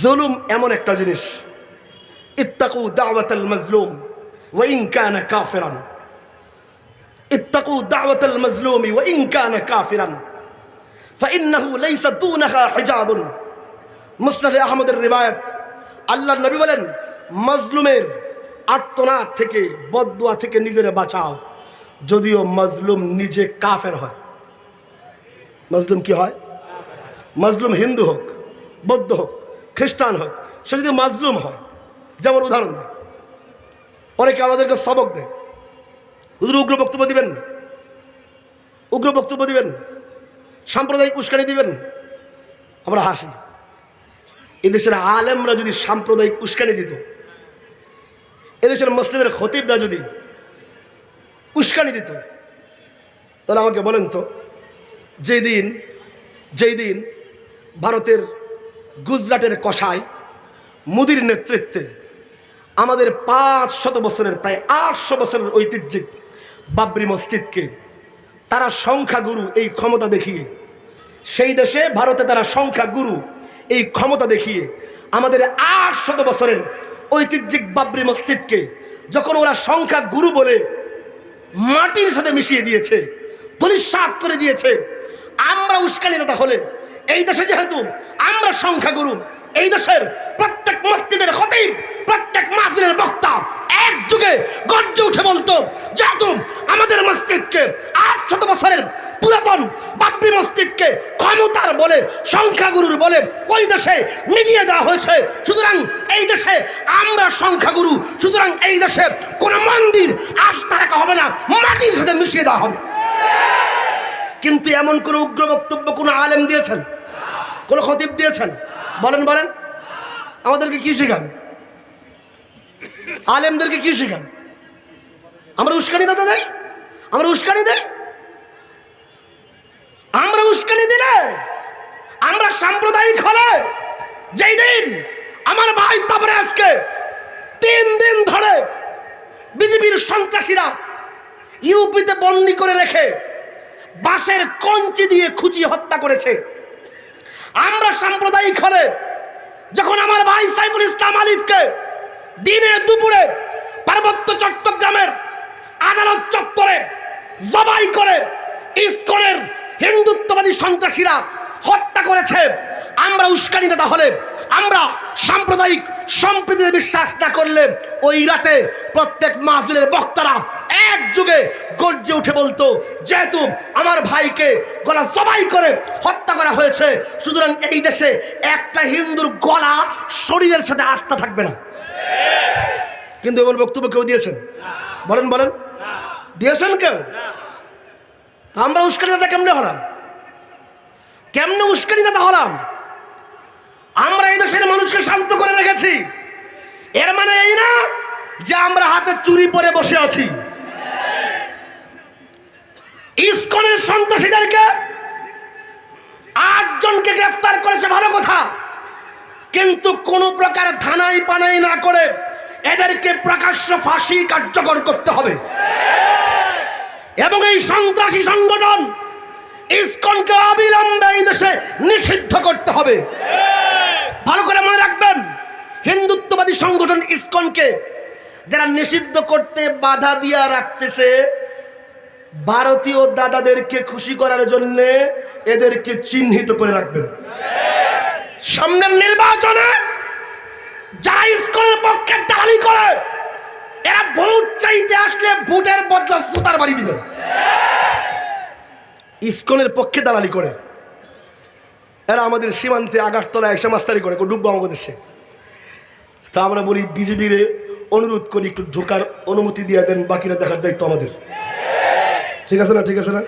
জুলুম এমন একটা জিনিস ইত্তাকু দাওয়াতাল মাজলুম ওয়াইন কানা কাফিরান ইত্তাকু দাওয়াতাল মাজলুমি ওয়াইন কানা কাফিরান فإنه ليس دونها حجاب মুসনাদে আহমদের রিবায়াত আল্লাহর নবী বলেন মাজলুমের আর্তনাদ থেকে বদুয়া থেকে নিজেরে বাঁচাও যদিও মাজলুম নিজে কাফের হয় মাজলুম কি হয় মাজলুম হিন্দু হোক বৌদ্ধ হোক খ্রিস্টান হোক সে যদি মাজলুম হয়। যেমন উদাহরণ, অনেকে আমাদেরকে সবক দেয়। হুজুর উগ্র বক্তব্য দিবেন না। উগ্র বক্তব্য দিবেন সাম্প্রদায়িক উস্কানি দিবেন আমরা হাসি। এদেশের আলেমরা যদি সাম্প্রদায়িক উস্কানি দিত, এদেশের মসজিদের খতিবরা যদি উস্কানি দিত, তাহলে আমাকে বলেন তো, যেই দিন যেই দিন ভারতের গুজরাটের কষায় মুদির নেতৃত্বে আমাদের পাঁচ শত বছরের, প্রায় আটশো বছরের ঐতিহ্যিক বাবরি মসজিদকে তারা সংখ্যাগুরু এই ক্ষমতা দেখিয়ে, সেই দেশে ভারতে তারা সংখ্যাগুরু এই ক্ষমতা দেখিয়ে আমাদের আট শত বছরের ঐতিহ্যিক বাবরি মসজিদকে যখন ওরা সংখ্যা গুরু বলে মাটির সাথে মিশিয়ে দিয়েছে পুলিশ পরিষ্কার করে দিয়েছে, আমরা উস্কানি দাতা হলে এই দেশে যেহেতু আমরা সংখ্যাগুরু, এই দেশের প্রত্যেক মসজিদের খতিব, প্রত্যেক মাহফিলের বক্তা এক যুগে গর্জে উঠে বলতো, যেহেতু আমাদের মসজিদকে আট শত বছরের পুরাতন বাবরি মসজিদকে ক্ষমতার বলে, সংখ্যাগুরুর বলে ওই দেশে মিলিয়ে দেওয়া হয়েছে, সুতরাং এই দেশে আমরা সংখ্যাগুরু, সুতরাং এই দেশে কোনো মন্দির আস্থা রাখা হবে না, মাটির সাথে মিশিয়ে দেওয়া হবে। কিন্তু এমন কোনো উগ্র বক্তব্য কোনো আলেম দিয়েছেন? কোনো খতিব দিয়েছেন? বলেন বলেন। আমাদেরকে কি শেখান? আলেমদেরকে কি শেখান? আমরা উস্কানি দাদা দেয় আমরা উস্কানি দেয় আমরা উস্কানি দিলে আমরা সাম্প্রদায়িক হলে যেই দিন আমার ভাই তারপরে আজকে তিন দিন ধরে বিজেপির সন্ত্রাসীরা ইউপিতে বন্দি করে রেখে বাঁশের কঞ্চি দিয়ে খুঁচিয়ে হত্যা করেছে। আমরা সাম্প্রদায়িক হলে যখন আমার ভাই সাইফুল ইসলাম আলিফকে দিনে দুপুরে পার্বত্য চট্টগ্রামের আদালত চত্বরে জবাই করে ইস্কনের হিন্দুত্ববাদী সন্ত্রাসীরা হত্যা করেছে, আমরা উস্কানি দেতা হলে আমরা সাম্প্রদায়িক সম্প্রীতিতে বিশ্বাস না করলে ওই রাতে প্রত্যেক মাহফিলের বক্তারা এক যুগে গর্জে উঠে বলতো, যেহেতু আমার ভাইকে গলা জবাই করে হত্যা করা হয়েছে, সুতরাং এই দেশে একটা হিন্দুর গলা শরীরের সাথে আস্থা থাকবে না। কিন্তু এমন বক্তব্য কেউ দিয়েছেন? বলেন বলেন। দিয়েছেন কেউ? আমরা উস্কানি দাদা কেমনে হলাম? কেমনে উস্কানি দাদা হলাম? আমরা এই দেশের মানুষকে শান্ত করে রেখেছি। এর মানে এই না যে আমরা হাতে চুরি পরে বসে আছি। ইস্কনের সন্ত্রাসীদেরকে আটজনকে গ্রেফতার করেছে ভালো কথা। কিন্তু কোনো প্রকার থানাই পানাই না করে এদেরকে প্রকাশ্য ফাঁসি কার্যকর করতে হবে। এবং এই সন্ত্রাসী সংগঠন ইস্কনকে অবিলম্বে এই দেশে নিষিদ্ধ করতে হবে। ভালো করে মনে রাখবেন, হিন্দুত্ববাদী সংগঠন ইসকনকে যারা নিষিদ্ধ করতে বাধা দিয়া রাখতেছে, ভারতীয় দাদাদেরকে খুশি করার জন্য এদেরকে চিহ্নিত করে রাখবেন। সামনের নির্বাচনে যারা ইসকনের পক্ষে দালালি করে, এরা ভোট চাইতে আসলে ভোটের বদলা সুতার বাড়ি দিবেন। ইসকনের পক্ষে দালালি করে। এরা আমাদের সীমান্তে আগারতলা এসে মাস্তারি করে ডুববো আমাদের দেশে তা আমরা বলি, বিজেপির অনুরোধ করি, একটু ঢোকার অনুমতি দিয়ে দেন, বাকিরা দেখার দায়িত্ব আমাদের। ঠিক আছে না, ঠিক আছে না?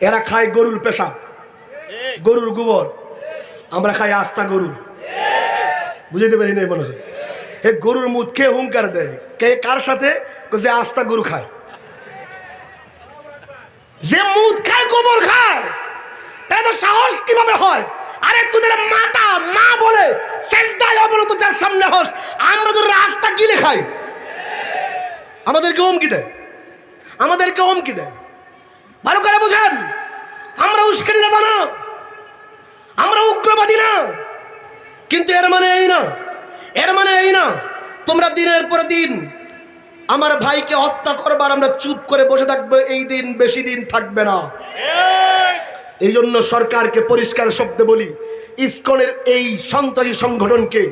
এরা খায় গরুর পেশা গরুর গোবর। আমরা খাই আস্তা গরু। বুঝাইতে পারি না মনে হয়। এ গরুর মুখ খেয়ে হুঙ্কার দেয়? কে কার সাথে? যে আস্তা গরু খায়। যে মুদ খায়, গোবর খায়। তাহলে তো সাহস কীভাবে হয়? আরে তোদের মাতা, মা বলে সেজদায় অবনত যার সামনে হস, আমরা তো রাস্তা গিলে খাই আমাদেরকে হুমকি দেয় আমাদেরকে হুমকি দেয় ভালো করে বুঝেন, আমরা উস্কানি দাদা না, আমরা উগ্রবাদী না। কিন্তু এর মানে এই না, এর মানে এই না, তোমরা দিনের পর দিন আমার ভাইকে হত্যা করবার আমরা চুপ করে বসে থাকব, এই দিন বেশি দিন থাকবে না। এই জন্য সরকারকে পরিষ্কার শব্দে বলি, ইসকনের এই সন্ত্রাসী সংগঠনকে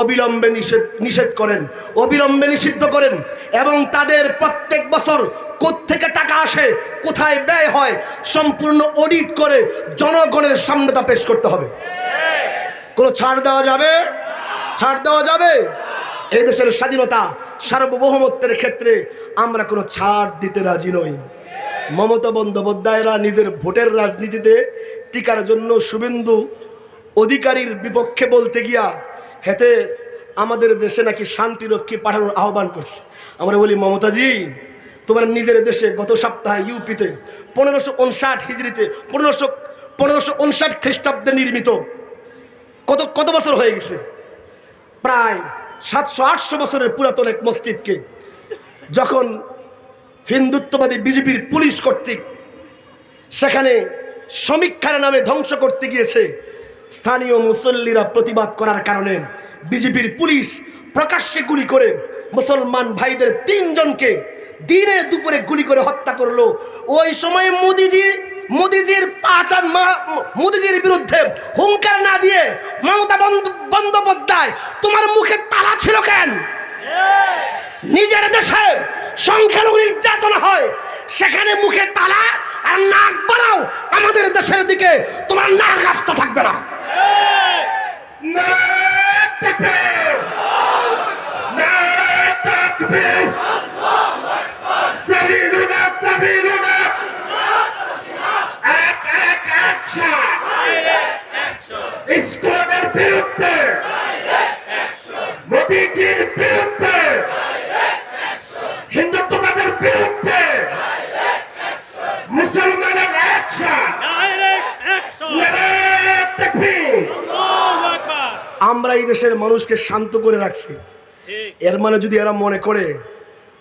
অবিলম্বে নিষেধ নিষেধ করেন, অবিলম্বে নিষিদ্ধ করেন এবং তাদের প্রত্যেক বছর কোত্থেকে টাকা আসে, কোথায় ব্যয় হয়, সম্পূর্ণ অডিট করে জনগণের সামনে তা পেশ করতে হবে। কোনো ছাড় দেওয়া যাবে? ছাড় দেওয়া যাবে? এই দেশের স্বাধীনতা সার্বভৌমত্বের ক্ষেত্রে আমরা কোনো ছাড় দিতে রাজি নই। মমতা বন্দ্যোপাধ্যায়রা নিজের ভোটের রাজনীতিতে টিকার জন্য শুভেন্দু অধিকারীর বিপক্ষে বলতে গিয়া হেতে আমাদের দেশে নাকি শান্তিরক্ষী পাঠানোর আহ্বান করছে। আমরা বলি, মমতাজি, তোমার নিজের দেশে গত সপ্তাহে ইউপিতে পনেরোশো উনষাট হিজড়িতে পনেরোশো পনেরোশো উনষাট খ্রিস্টাব্দে নির্মিত কত কত বছর হয়ে গেছে? প্রায় সাতশো আটশো বছরের পুরাতন এক মসজিদকে যখন হিন্দুত্ববাদী বিজেপির পুলিশ কর্তৃক। সেখানে সমীক্ষার নামে ধ্বংস করতে গিয়েছে স্থানীয় মুসল্লিরা প্রতিবাদ করার কারণে বিজেপির পুলিশ প্রকাশ্যে গুলি করে মুসলমান ভাইদের তিনজনকে দিনে দুপুরে গুলি করে হত্যা করল। ওই সময় মোদিজি মোদিজির পাচার মোদিজির বিরুদ্ধে হুঙ্কার না দিয়ে মমতা বন্দ্যোপাধ্যায় তোমার মুখে তালা ছিল কেন? নিজের দেশে সংখ্যালঘু নির্যাতন হয়, সেখানে মুখে তালা আর নাক বাড়াও, আমাদের দেশের দিকে তোমার নাক আস্ত থাকবে না। সাবিলুনা সাবিলুনা আমরা এই দেশের মানুষকে শান্ত করে রাখছি। এর মানে যদি এরা মনে করে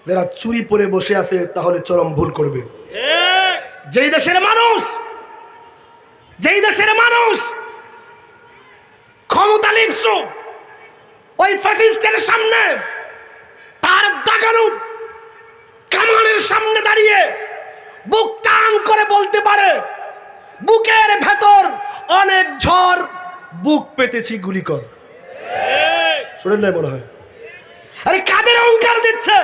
যারা চুরি পরে বসে আছে তাহলে চরম ভুল করবে। যেই দেশের মানুষ যেই দেশের মানুষ ক্ষমতা লিপ্স ওই ফ্যাসিস্টের সামনে তার দাগানো কামানের সামনে দাঁড়িয়ে বুক টান করে বলতে পারে বুকের ভেতর অনেক ঝড় বুক পেতেছি গুলি কর। শোনেন নাই মনে হয়। আরে কাদের অহংকার দিচ্ছে?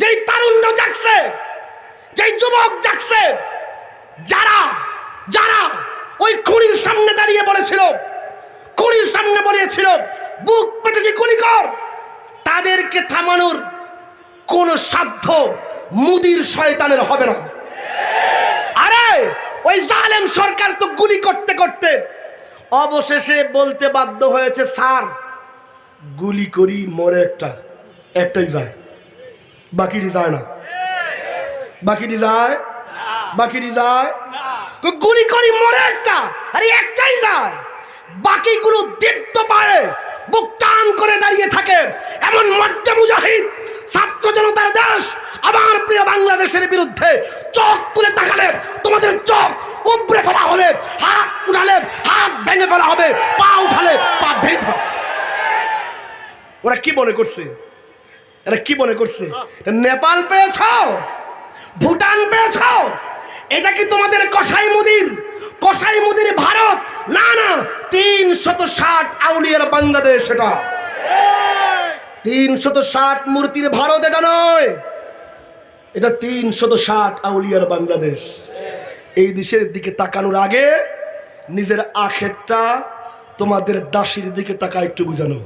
যেই তারুণ্য জাগছে, যেই যুবক জাগছে, যারা যারা ওই খুঁড়ির সামনে দাঁড়িয়ে বলেছিল খুঁড়ির সামনে বলেছিল, বুক পেতেছি গুলি কর তাদেরকে থামানোর কোনো সাধ্য মুদির শয়তানের হবে না। আরে, ওই জালেম সরকার তো গুলি করতে করতে অবশেষে বলতে বাধ্য হয়েছে, স্যার, গুলি করি, মরে একটা, একটাই যায়। বাকিটি যায় না। বাকিটি যায় বাকিটি যায়। গুলি করি, মরে একটা, আরে একটাই যায়। বাকিগুলো দীপ্ত পারে বুক টান করে দাঁড়িয়ে থাকে। এমন মধ্যে মুজাহিদ, ছাত্র জনতার দেশ, আমার প্রিয় বাংলাদেশের বিরুদ্ধে চোখ তুলে তাকালে তোমাদের চোখ উপড়ে ফেলা হবে হাত উঠালে হাত ভেঙে ফেলা হবে পা উঠালে পা ভেঙে ফেলা ওরা কি মনে করছে? এরা কি মনে করছে? এটা নেপাল পেয়েছ? ভুটান পেয়েছ? এটা কি তোমাদের কসাই মুদির? কসাই মুদির ভারত? না না তিন শত ষাট আউলিয়ার বাংলাদেশ এটা। তিন শত ষাট মূর্তির ভারত এটা নয়। এটা তিন শত ষাট আউলিয়ার বাংলাদেশ। এই দেশের দিকে তাকানোর আগে নিজের আখেরটা তোমাদের দাসির দিকে তাকা একটু বুঝানো।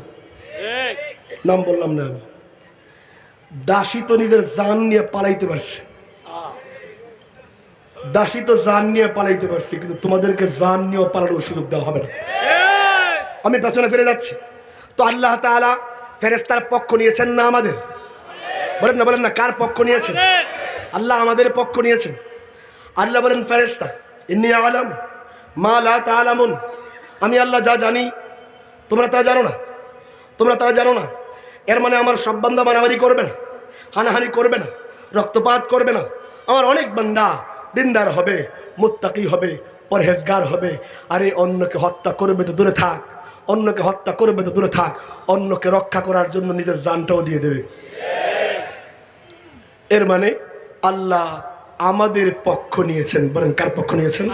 নাম বললাম না আমি। দাসী তো নিজের জান নিয়ে পালাইতে পারছে। দাসী তো জান নিয়ে পালাইতে পারছে কিন্তু তোমাদেরকে জান নিয়েও পালানোর সুযোগ দেওয়া হবে না। আমি পেছনে ফিরে যাচ্ছি। তো আল্লাহ তাআলা ফেরেস্তার পক্ষ নিয়েছেন না আমাদের? বলেন না বলেন না কার পক্ষ নিয়েছেন? আল্লাহ আমাদের পক্ষ নিয়েছেন। আল্লাহ বলেন ফেরেস্তা ইন্নি আলাম। মা লা তালামুন আমি আল্লাহ যা জানি, তোমরা তা জানো না। তোমরা তা জানো না। এর মানে আমার সব বান্দা মারামারি করবে না, হানাহানি করবে না, রক্তপাত করবে না। আমার অনেক বান্দা দিনদার হবে, মুত্তাকি হবে, পরহেজগার হবে। আরে, অন্যকে হত্যা করবে তো দূরে থাক। অন্যকে হত্যা করবে তো দূরে থাক। অন্যকে রক্ষা করার জন্য নিজের জানটাও দিয়ে দেবে। এর মানে আল্লাহ আমাদের পক্ষ নিয়েছেন। বলেন, কার পক্ষ নিয়েছেন?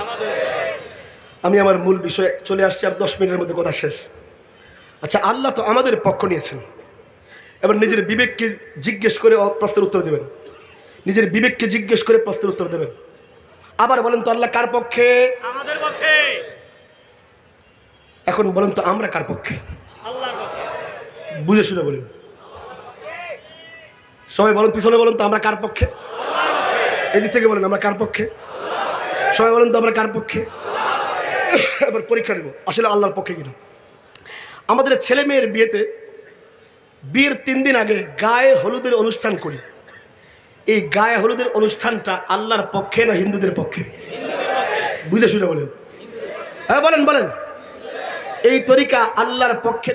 আমি আমার মূল বিষয়ে চলে আসছি আর দশ মিনিটের মধ্যে কথা শেষ। আচ্ছা আল্লাহ তো আমাদের পক্ষ নিয়েছেন। এবার নিজের বিবেককে জিজ্ঞেস করে প্রশ্নের উত্তর দেবেন। নিজের বিবেককে জিজ্ঞেস করে প্রশ্নের উত্তর দেবেন। আবার বলেন তো আল্লাহ কার পক্ষে? আমাদের পক্ষে। এখন বলেন তো আমরা কার পক্ষে? বুঝে শুনে বলেন। সবাই বলেন পিছনে বলেন তো আমরা কার পক্ষে। এদিক থেকে বলেন আমরা কার পক্ষে? সবাই বলেন তো আমরা কার পক্ষে? এবার পরীক্ষা নেব। আসলে আল্লাহর পক্ষে কিনা। আমাদের ছেলে মেয়ের বিয়েতে বিয়ের তিন দিন আগে গায়ে হলুদের অনুষ্ঠান করি। এই গায়ে হলুদের অনুষ্ঠানটা আল্লাহর পক্ষে না হিন্দুদের পক্ষে? বুঝে শুনে বলেন। হ্যাঁ বলেন বলেন। এই তরিকা আল্লাহর পক্ষে